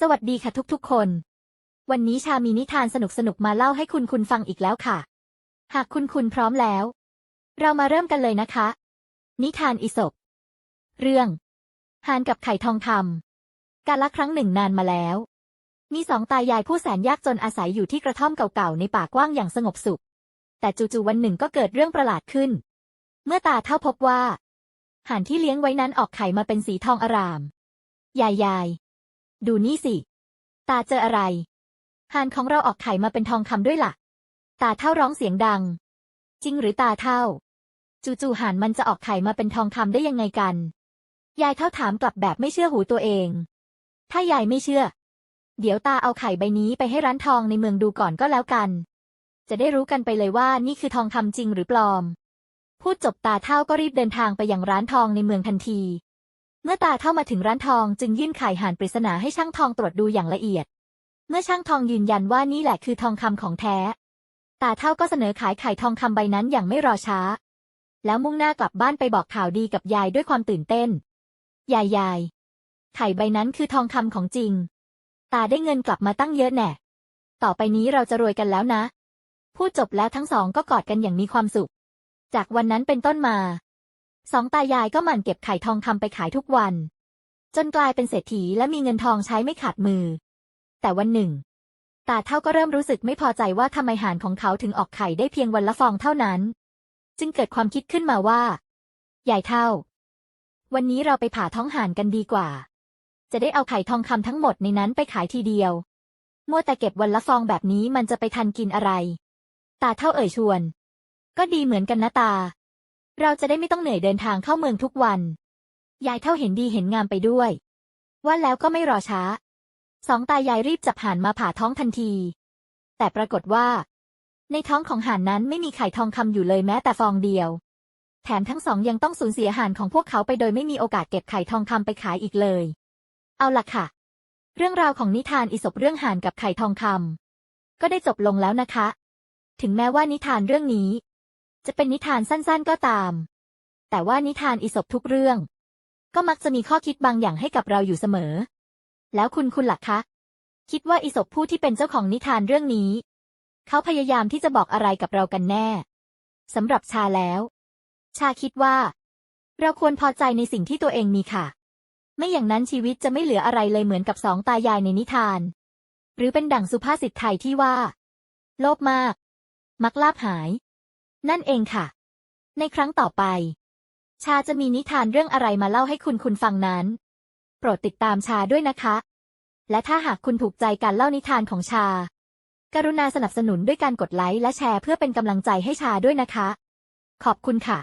สวัสดีค่ะทุกๆคน วันนี้ชามีนิทานสนุกๆมาเล่าให้คุณคุณฟังอีกแล้วค่ะ หากคุณคุณพร้อมแล้ว เรามาเริ่มกันเลยนะคะ นิทานอิศบเรื่อง หานกับไข่ทองคำกาละครั้งหนึ่งนานมาแล้ว มีสองตายายผู้แสนยากจนอาศัยอยู่ที่กระท่อมเก่าๆในป่ากว้างอย่างสงบสุข แต่จู่ๆวันหนึ่งก็เกิดเรื่องประหลาดขึ้น เมื่อตาเท่าพบว่าห่านที่เลี้ยงไว้นั้นออกไข่มาเป็นสีทองอารามยายยาย ดูนี่สิ ตาเจออะไร หานของเราออกไข่มาเป็นทองคำด้วยล่ะ ตาเท่าร้องเสียงดัง จริงหรือตาเท่า จู่ๆห่านมันจะออกไข่มาเป็นทองคำได้ยังไงกัน ยายเท่าถามกลับแบบไม่เชื่อหูตัวเอง ถ้ายายไม่เชื่อ เดี๋ยวตาเอาไข่ใบนี้ไปให้ร้านทองในเมืองดูก่อนก็แล้วกัน จะได้รู้กันไปเลยว่านี่คือทองคำจริงหรือปลอม พูดจบตาเท่าก็รีบเดินทางไปยังร้านทองในเมืองทันที เมื่อตาเท่ามาถึงร้านทองจึงยื่นไข่ห่านปริศนาให้ช่างทองตรวจดูอย่างละเอียด เมื่อช่างทองยืนยันว่านี่แหละคือทองคำของแท้ ตาเท่าก็เสนอขายไข่ทองคำใบนั้นอย่างไม่รอช้า แล้วมุ่งหน้ากลับบ้านไปบอกข่าวดีกับยายด้วยความตื่นเต้น ยายยายไข่ใบนั้นคือทองคำของจริง ตาได้เงินกลับมาตั้งเยอะแน่ ต่อไปนี้เราจะรวยกันแล้วนะ พูดจบแล้วทั้งสองก็กอดกันอย่างมีความสุข จากวันนั้นเป็นต้นมา สองตายายก็หมั่นเก็บไข่ทองคำไปขายทุกวัน จนกลายเป็นเศรษฐีและมีเงินทองใช้ไม่ขาดมือ แต่วันหนึ่ง ตาเท่าก็เริ่มรู้สึกไม่พอใจว่าทำไมหานของเขาถึงออกไข่ได้เพียงวันละฟองเท่านั้น จึงเกิดความคิดขึ้นมาว่า ใหญ่เท่า วันนี้เราไปผ่าท้องห่านกันดีกว่า จะได้เอาไข่ทองคำทั้งหมดในนั้นไปขายทีเดียวมัวแต่เก็บวันละฟองแบบนี้มันจะไปทันกินอะไร ตาเท่าเอ่ยชวน ก็ดีเหมือนกันนะตา เราจะได้ไม่ต้องเหนื่อยเดินทางเข้าเมืองทุกวัน ยายเท่าเห็นดีเห็นงามไปด้วย ว่าแล้วก็ไม่รอช้า สองตายายรีบจับห่านมาผ่าท้องทันที แต่ปรากฏว่า ในท้องของห่านนั้นไม่มีไข่ทองคำอยู่เลยแม้แต่ฟองเดียว แถมทั้งสองยังต้องสูญเสียห่านของพวกเขาไปโดยไม่มีโอกาสเก็บไข่ทองคำไปขายอีกเลย เอาล่ะค่ะ เรื่องราวของนิทานอิศบเรื่องห่านกับไข่ทองคำก็ได้จบลงแล้วนะคะ ถึงแม้ว่านิทานเรื่องนี้ จะเป็นนิทานสั้นๆก็ตาม แต่ว่านิทานอิศบทุกเรื่อง ก็มักจะมีข้อคิดบางอย่างให้กับเราอยู่เสมอ แล้วคุณคุณล่ะคะ คิดว่าอิศบผู้ที่เป็นเจ้าของนิทานเรื่องนี้ เขาพยายามที่จะบอกอะไรกับเรากันแน่สำหรับชาแล้ว ชาคิดว่า เราควรพอใจในสิ่งที่ตัวเองมีค่ะ ไม่อย่างนั้นชีวิตจะไม่เหลืออะไรเลยเหมือนกับสองตายายในนิทาน หรือเป็นดั่งสุภาษิตไทยที่ว่า โลภมาก มักลาบหาย นั่นเองค่ะ ในครั้งต่อไป ชาจะมีนิทานเรื่องอะไรมาเล่าให้คุณคุณฟังนั้น โปรดติดตามชาด้วยนะคะ และถ้าหากคุณถูกใจการเล่านิทานของชา กรุณาสนับสนุนด้วยการกดไลค์และแชร์เพื่อเป็นกำลังใจให้ชาด้วยนะคะ ขอบคุณค่ะ